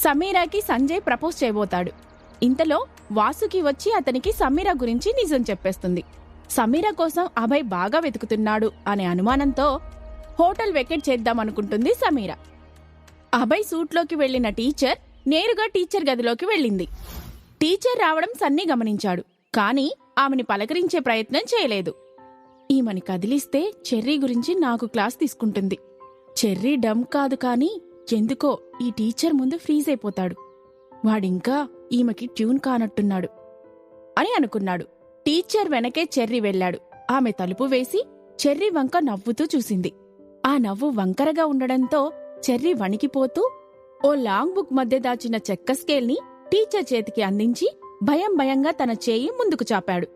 సమీరాకి Sanjay propose చేయబోతాడు. ఇంతలో వాసుకి వచ్చి అతనికి సమీరా గురించి నిజం చెప్పేస్తుంది. సమీరా కోసం అభయ్ బాగా వెతుకుతున్నాడు అనే అనుమానంతో హోటల్ వెకెట్ చేద్దామనుకుంటుంది సమీరా. అభయ్ సూట్లోకి వెళ్ళిన టీచర్ నేరుగా టీచర్ గదిలోకి వెళ్ళింది. టీచర్ రావడం సన్నీ గమనించాడు కానీ ఆమెని పలకరించే ప్రయత్నం చేయలేదు. ఈమెని కదిలిస్తే చెర్రీ గురించి నాకు క్లాస్ తీసుకుంటుంది. చెర్రీ డమ్ కాదు కానీ ఎందుకో ఈ టీచర్ ముందు ఫ్రీజ్ అయిపోతాడు వాడింకా ఈమెకి ట్యూన్ కానట్టున్నాడు అని అనుకున్నాడు. టీచర్ వెనకే చెర్రీ వెళ్ళాడు. ఆమె తలుపు వేసి చెర్రీ వంక నవ్వుతూ చూసింది. ఆ నవ్వు వంకరగా ఉండడంతో చెర్రీ వణికిపోతూ ఓ లాంగ్ బుక్ మధ్య దాచిన చెక్క స్కేల్ని టీచర్ చేతికి అందించి భయం భయంగా తన చేయి ముందుకు చాపాడు.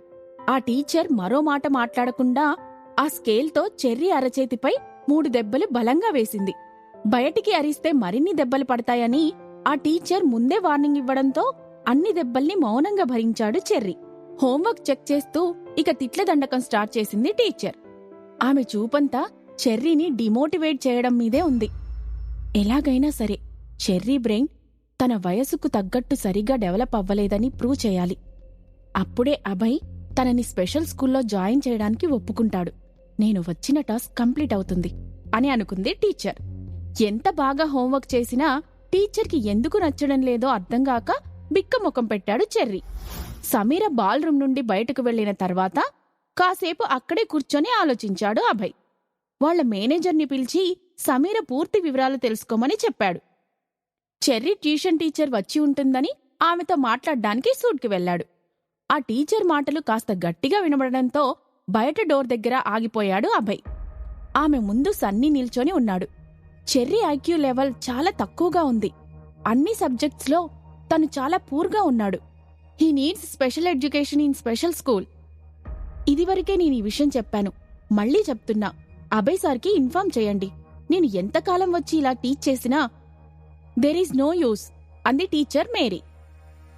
ఆ టీచర్ మరో మాట మాట్లాడకుండా ఆ స్కేల్తో చెర్రీ అరచేతిపై మూడు దెబ్బలు బలంగా వేసింది. బయటికి అరిస్తే మరిన్ని దెబ్బలు పడతాయని ఆ టీచర్ ముందే వార్నింగ్ ఇవ్వడంతో అన్ని దెబ్బల్ని మౌనంగా భరించాడు చెర్రీ. హోంవర్క్ చెక్ చేస్తూ ఇక తిట్ల దండకం స్టార్ట్ చేసింది టీచర్. ఆమె చూపంతా చెర్రీని డిమోటివేట్ చేయడం మీదే ఉంది. ఎలాగైనా సరే చెర్రీ బ్రెయిన్ తన వయసుకు తగ్గట్టు సరిగ్గా డెవలప్ అవ్వలేదని ప్రూవ్ చేయాలి. అప్పుడే అభయ్ తనని స్పెషల్ స్కూల్లో జాయిన్ చేయడానికి ఒప్పుకుంటాడు. నేను వచ్చిన టాస్క్ కంప్లీట్ అవుతుంది అని అనుకుంది టీచర్. ఎంత బాగా హోంవర్క్ చేసినా టీచర్కి ఎందుకు నచ్చడం లేదో అర్థంగాక బిక్కముఖం పెట్టాడు చెర్రీ. సమీర బాల్ రూమ్ నుండి బయటకు వెళ్ళిన తర్వాత కాసేపు అక్కడే కూర్చొని ఆలోచించాడు అభయ్. వాళ్ళ మేనేజర్ని పిలిచి సమీర పూర్తి వివరాలు తెలుసుకోమని చెప్పాడు. చెర్రీ ట్యూషన్ టీచర్ వచ్చి ఉంటుందని ఆమెతో మాట్లాడడానికి సూట్కి వెళ్ళాడు. ఆ టీచర్ మాటలు కాస్త గట్టిగా వినబడడంతో బయట డోర్ దగ్గర ఆగిపోయాడు అభయ్. ఆమె ముందు సన్నీ నిల్చొని ఉన్నాడు. చెర్రీ ఐక్యూ లెవెల్ చాలా తక్కువగా ఉంది. అన్ని సబ్జెక్ట్స్లో తను చాలా పూర్గా ఉన్నాడు. He needs special education in special school. ఇదివరకే నేను ఈ విషయం చెప్పాను. మళ్ళీ చెప్తున్నా. అభయ్ సార్కి ఇన్ఫామ్ చేయండి. నేను ఎంతకాలం వచ్చి ఇలా టీచ్ చేసినా దెర్ ఈజ్ నో యూస్ అంది టీచర్ మేరీ.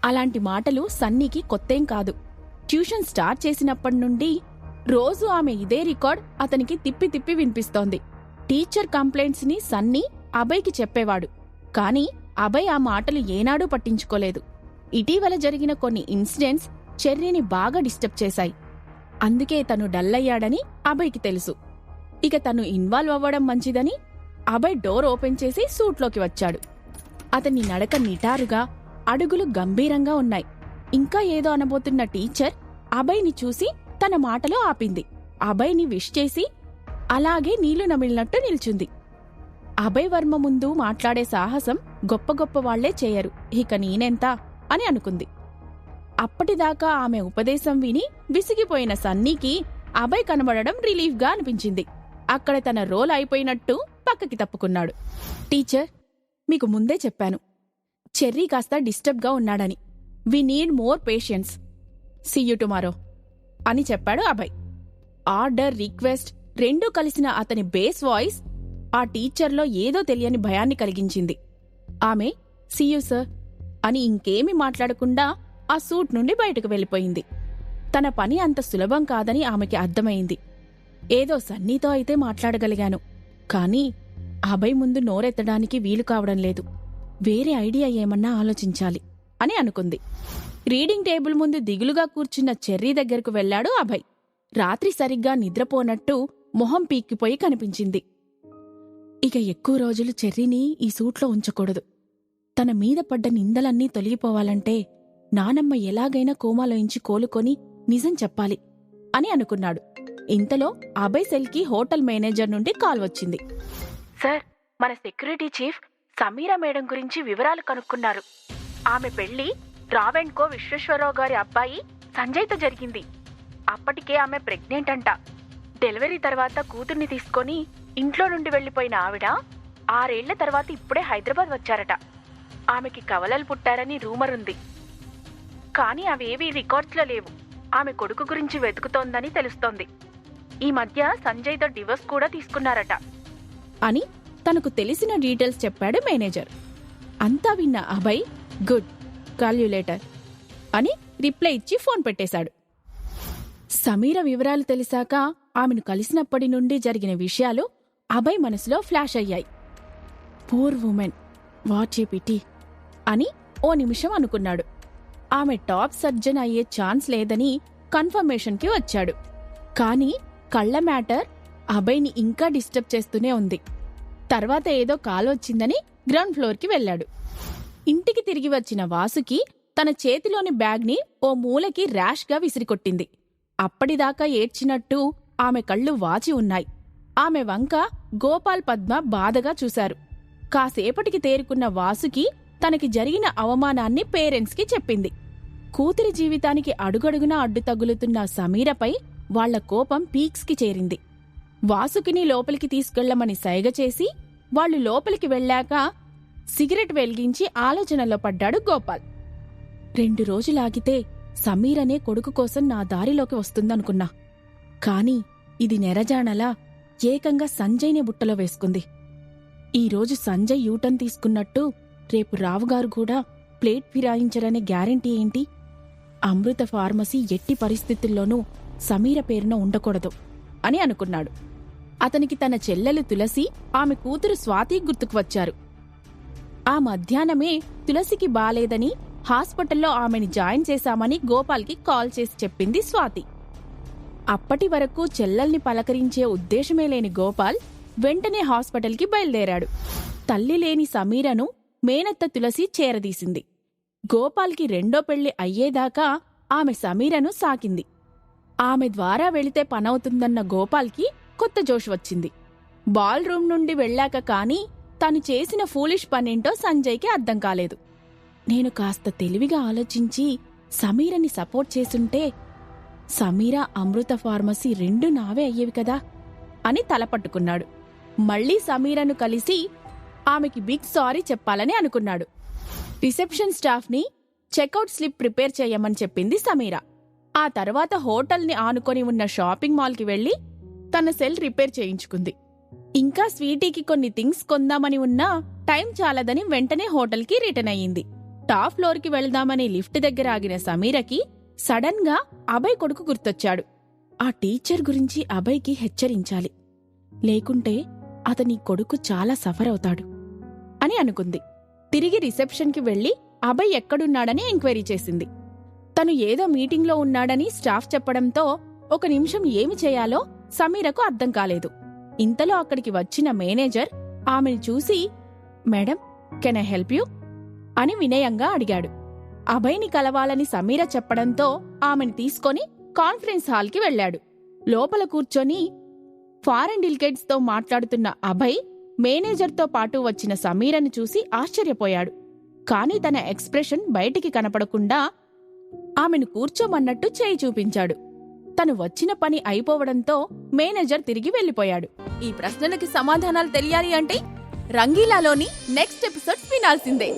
అలాంటి మాటలు సన్నీకి కొత్తేం కాదు. ట్యూషన్ స్టార్ట్ చేసినప్పటి నుండి రోజు ఆమె ఇదే రికార్డ్ అతనికి తిప్పి తిప్పి వినిపిస్తోంది. టీచర్ కంప్లైంట్స్ని సన్నీ అభయ్కి చెప్పేవాడు. కాని అభయ్ ఆ మాటలు ఏనాడూ పట్టించుకోలేదు. ఇటీవల జరిగిన కొన్ని ఇన్సిడెంట్స్ చెర్రీని బాగా డిస్టర్బ్ చేశాయి. అందుకే తను డల్ అయ్యాడని అభయ్కి తెలుసు. ఇక తను ఇన్వాల్వ్ అవ్వడం మంచిదని అభయ్ డోర్ ఓపెన్ చేసి సూట్లోకి వచ్చాడు. అతని నడక నిటారుగా అడుగులు గంభీరంగా ఉన్నాయి. ఇంకా ఏదో అనబోతున్న టీచర్ అభయ్ని చూసి తన మాటలో ఆపింది. అభయ్ని విష్ చేసి అలాగే నీళ్ళు నమిలినట్టు నిల్చుంది. అభయ్ వర్మ ముందు మాట్లాడే సాహసం గొప్ప గొప్ప వాళ్ళే చేయరు. ఇక నేనెంత? అని అనుకుంది. అప్పటిదాకా ఆమె ఉపదేశం విని విసిగిపోయిన సన్నీకి అభయ్ కనబడడం రిలీఫ్గా అనిపించింది. అక్కడ తన రోల్ అయిపోయినట్టు పక్కకి తప్పుకున్నాడు. టీచర్ మీకు ముందే చెప్పాను. చెర్రీ కాస్త డిస్టర్బ్గా ఉన్నాడని. We need more patience. See you tomorrow అని చెప్పాడు అభయ్. ఆర్డర్ రిక్వెస్ట్ రెండూ కలిసిన అతని బేస్ వాయిస్ ఆ టీచర్లో ఏదో తెలియని భయాన్ని కలిగించింది. ఆమె సీయూ సర్ అని ఇంకేమీ మాట్లాడకుండా ఆ సూట్ నుండి బయటకు వెళ్ళిపోయింది. తన పని అంత సులభం కాదని ఆమెకి అర్థమైంది. ఏదో సన్నీతో అయితే మాట్లాడగలిగాను కానీ అభయ్ ముందు నోరెత్తడానికి వీలు కావడం లేదు. వేరే ఐడియా ఏమన్నా ఆలోచించాలి అని అనుకుంది. రీడింగ్ టేబుల్ ముందు దిగులుగా కూర్చున్న చెర్రీ దగ్గరకు వెళ్ళాడు అభయ్. రాత్రి సరిగ్గా నిద్రపోనట్టు మొహం పీక్కిపోయి కనిపించింది. ఇక ఎక్కువ రోజులు చెర్రీని ఈ సూట్లో ఉంచకూడదు. తన మీద పడ్డ నిందలన్నీ తొలగిపోవాలంటే నానమ్మ ఎలాగైనా కోమాలోంచి కోలుకొని నిజం చెప్పాలి అని అనుకున్నాడు. ఇంతలో అభయ్ సెల్కి హోటల్ మేనేజర్ నుండి కాల్ వచ్చింది. సార్ మన సెక్యూరిటీ చీఫ్ సమీరా మేడం గురించి వివరాలు కనుక్కున్నారు. ఆమె పెళ్ళి రావెండ్కో విశ్వేశ్వరరావు గారి అబ్బాయి సంజయ్తో జరిగింది. అప్పటికే ఆమె ప్రెగ్నెంట్ అంట. డెలివరీ తర్వాత కూతుర్ని తీసుకొని ఇంట్లో నుండి వెళ్ళిపోయిన ఆవిడ ఆరేళ్ళ తర్వాత ఇప్పుడే హైదరాబాద్ వచ్చారట. ఆమెకి కవలలు పుట్టారని రూమర్ ఉంది. కానీ అవేవీ రికార్డ్స్లో లేవు. ఆమె కొడుకు గురించి వెతుకుతోందని తెలుస్తోంది. ఈ మధ్య సంజయ్తో డివోర్స్ కూడా తీసుకున్నారట. అని తనకు తెలిసిన డీటెయిల్స్ చెప్పాడు మేనేజర్. అంతా విన్న అభయ్ గుడ్ కాల్యులేటర్ అని రిప్లై ఇచ్చి ఫోన్ పెట్టేశాడు. సమీర వివరాలు తెలిసాక ఆమెను కలిసినప్పటి నుండి జరిగిన విషయాలు అభయ్ మనసులో ఫ్లాష్ అయ్యాయి. Poor women what a pity అని ఓ నిమిషం అనుకున్నాడు. ఆమె టాప్ సర్జన్ అయ్యే ఛాన్స్ లేదని కన్ఫర్మేషన్కి వచ్చాడు. కానీ కళ్ళ మ్యాటర్ అభయ్ని ఇంకా డిస్టర్బ్ చేస్తూనే ఉంది. తర్వాత ఏదో కాల్ వచ్చిందని గ్రౌండ్ ఫ్లోర్కి వెళ్ళాడు. ఇంటికి తిరిగి వచ్చిన వాసుకి తన చేతిలోని బ్యాగ్ని ఓ మూలకి ర్యాష్గా విసిరికొట్టింది. అప్పటిదాకా ఏడ్చినట్టు ఆమె కళ్ళు వాచి ఉన్నాయి. ఆమె వంక గోపాల్ పద్మ బాధగా చూశారు. కాసేపటికి తేరుకున్న వాసుకి తనకి జరిగిన అవమానాన్ని పేరెంట్స్కి చెప్పింది. కూతురి జీవితానికి అడుగడుగునా అడ్డు తగులుతున్న సమీరపై వాళ్ళ కోపం పీక్స్కి చేరింది. వాసుకిని లోపలికి తీసుకెళ్ళమని సైగ చేసి వాళ్ళు లోపలికి వెళ్ళాక సిగరెట్ వెలిగించి ఆలోచనలో పడ్డాడు గోపాల్. రెండు రోజులాగితే సమీరనే కొడుకు కోసం నా దారిలోకి వస్తుందనుకున్నా. కాని ఇది నెరజాణలా ఏకంగా సంజయ్నే బుట్టలో వేసుకుంది. ఈరోజు సంజయ్ యూటర్న్ తీసుకున్నట్టు రేపు రావుగారు కూడా ప్లేట్ ఫిరాయించరనే గ్యారెంటీ ఏంటి? అమృత ఫార్మసీ ఎట్టి పరిస్థితుల్లోనూ సమీర పేరున ఉండకూడదు అని అనుకున్నాడు. అతనికి తన చెల్లెలు తులసి ఆమె కూతురు స్వాతి గుర్తుకు వచ్చారు. ఆ మధ్యాహ్నమే తులసికి బాలేదని హాస్పిటల్లో ఆమెని జాయిన్ చేశామని గోపాల్కి కాల్ చేసి చెప్పింది స్వాతి. అప్పటి వరకు చెల్లెల్ని పలకరించే ఉద్దేశమే లేని గోపాల్ వెంటనే హాస్పిటల్కి బయలుదేరాడు. తల్లి లేని సమీరను మేనత్త తులసి చేరదీసింది. గోపాల్కి రెండో పెళ్ళి అయ్యేదాకా ఆమె సమీరను సాకింది. ఆమె ద్వారా వెళితే పనవుతుందన్న గోపాల్కి కొత్త జోష్ వచ్చింది. బాల్ రూమ్ నుండి వెళ్ళాక కానీ తను చేసిన ఫూలిష్ పనేంటో సంజయ్కి అర్థం కాలేదు. నేను కాస్త తెలివిగా ఆలోచించి సమీరని సపోర్ట్ చేసుంటే సమీరా అమృత ఫార్మసీ రెండు నావే అయ్యేవి కదా? అని తలపట్టుకున్నాడు మళ్ళీ సమీరను కలిసి ఆమెకి బిగ్ సారీ చెప్పాలని అనుకున్నాడు. రిసెప్షన్ స్టాఫ్ని చెక్అవుట్ స్లిప్ ప్రిపేర్ చేయమని చెప్పింది సమీరా. ఆ తర్వాత హోటల్ని ఆనుకొని ఉన్న షాపింగ్ మాల్కి వెళ్ళి తన సెల్ రిపేర్ చేయించుకుంది. ఇంకా స్వీటీకి కొన్ని థింగ్స్ కొందామని ఉన్నా టైం చాలదని వెంటనే హోటల్కి రిటర్న్ అయ్యింది. టాప్ ఫ్లోర్కి వెళ్దామని లిఫ్ట్ దగ్గర ఆగిన సమీరకి సడన్గా అభయ్ కొడుకు గుర్తొచ్చాడు. ఆ టీచర్ గురించి అభయ్కి హెచ్చరించాలి. లేకుంటే అతని కొడుకు చాలా సఫర్ అవుతాడు అని అనుకుంది. తిరిగి రిసెప్షన్కి వెళ్ళి అభయ్ ఎక్కడున్నాడని ఎంక్వైరీ చేసింది. తను ఏదో మీటింగ్లో ఉన్నాడని స్టాఫ్ చెప్పడంతో ఒక నిమిషం ఏమి చేయాలో సమీరకు అర్థం కాలేదు. ఇంతలో అక్కడికి వచ్చిన మేనేజర్ ఆమెను చూసి madam can I help you? అని వినయంగా అడిగాడు. అభయ్ని కలవాలని సమీర చెప్పడంతో ఆమెను తీసుకొని కాన్ఫరెన్స్ హాల్కి వెళ్ళాడు. లోపల కూర్చొని ఫారెన్ డెలిగేట్స్తో మాట్లాడుతున్న అభయ్ మేనేజర్తో పాటు వచ్చిన సమీరను చూసి ఆశ్చర్యపోయాడు. కాని తన ఎక్స్ప్రెషన్ బయటికి కనపడకుండా ఆమెను కూర్చోమన్నట్టు చేయి చూపించాడు. తను వచ్చిన పని అయిపోవడంతో మేనేజర్ తిరిగి వెళ్ళిపోయాడు. ఈ ప్రశ్నలకి సమాధానాలు తెలియాలి అంటే రంగీలాలోని నెక్స్ట్ ఎపిసోడ్ వినాల్సిందే.